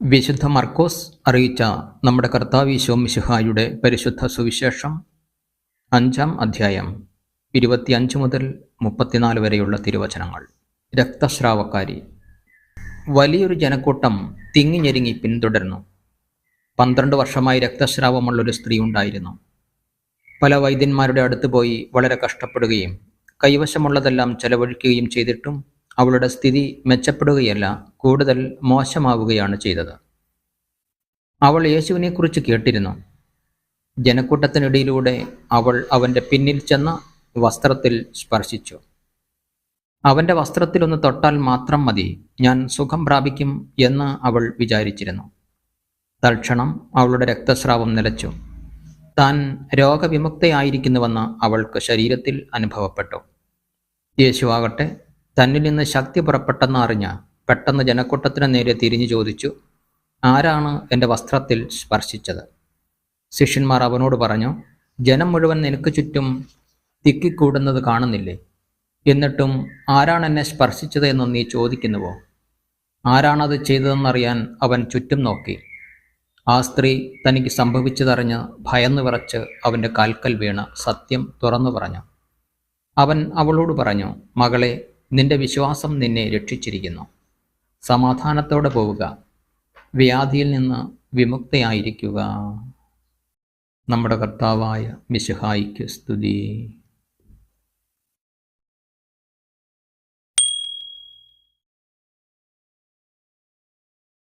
വിശുദ്ധ മർക്കോസ് അറിയിച്ച നമ്മുടെ കർത്താവ് മിശിഹായുടെ പരിശുദ്ധ സുവിശേഷം അഞ്ചാം അധ്യായം ഇരുപത്തിയഞ്ച് മുതൽ മുപ്പത്തിനാല് വരെയുള്ള തിരുവചനങ്ങൾ. രക്തസ്രാവക്കാരി വലിയൊരു ജനക്കൂട്ടം തിങ്ങിഞ്ഞെരുങ്ങി പിന്തുടരുന്നു. പന്ത്രണ്ട് വർഷമായി രക്തസ്രാവമുള്ളൊരു സ്ത്രീ ഉണ്ടായിരുന്നു. പല വൈദ്യന്മാരുടെ അടുത്ത് പോയി വളരെ കഷ്ടപ്പെടുകയും കൈവശമുള്ളതെല്ലാം ചെലവഴിക്കുകയും ചെയ്തിട്ടും അവളുടെ സ്ഥിതി മെച്ചപ്പെടുകയല്ല കൂടുതൽ മോശമാവുകയാണ് ചെയ്തത്. അവൾ യേശുവിനെക്കുറിച്ച് കേട്ടിരുന്നു. ജനക്കൂട്ടത്തിനിടയിലൂടെ അവൾ അവന്റെ പിന്നിൽ ചെന്ന വസ്ത്രത്തിൽ സ്പർശിച്ചു. അവന്റെ വസ്ത്രത്തിലൊന്ന് തൊട്ടാൽ മാത്രം മതി ഞാൻ സുഖം പ്രാപിക്കും എന്ന് അവൾ വിചാരിച്ചിരുന്നു. തൽക്ഷണം അവളുടെ രക്തസ്രാവം നിലച്ചു. താൻ രോഗവിമുക്തയായിരിക്കുന്നുവെന്ന് അവൾക്ക് ശരീരത്തിൽ അനുഭവപ്പെട്ടു. യേശുവാകട്ടെ തന്നിൽ നിന്ന് ശക്തി പുറപ്പെട്ടെന്ന് അറിഞ്ഞ പെട്ടെന്ന് ജനക്കൂട്ടത്തിന് നേരെ തിരിഞ്ഞു ചോദിച്ചു ആരാണ് എന്റെ വസ്ത്രത്തിൽ സ്പർശിച്ചത്? ശിഷ്യന്മാർ അവനോട് പറഞ്ഞു ജനം മുഴുവൻ നിനക്ക് ചുറ്റും തിക്കിക്കൂടുന്നത് കാണുന്നില്ലേ? എന്നിട്ടും ആരാണ് എന്നെ സ്പർശിച്ചത് എന്ന് നീ ചോദിക്കുന്നുവോ? ആരാണത് ചെയ്തതെന്നറിയാൻ അവൻ ചുറ്റും നോക്കി. ആ സ്ത്രീ തനിക്ക് സംഭവിച്ചതറിഞ്ഞ് ഭയന്നു വിറച്ച് അവന്റെ കാൽക്കൽ വീണ് സത്യം തുറന്നു പറഞ്ഞു. അവൻ അവളോട് പറഞ്ഞു മകളെ നിന്റെ വിശ്വാസം നിന്നെ രക്ഷിച്ചിരിക്കുന്നു. സമാധാനത്തോടെ പോവുക. വ്യാധിയിൽ നിന്ന് വിമുക്തയായിരിക്കുക. നമ്മുടെ കർത്താവായ മിശുഹായിക്ക് സ്തുതി.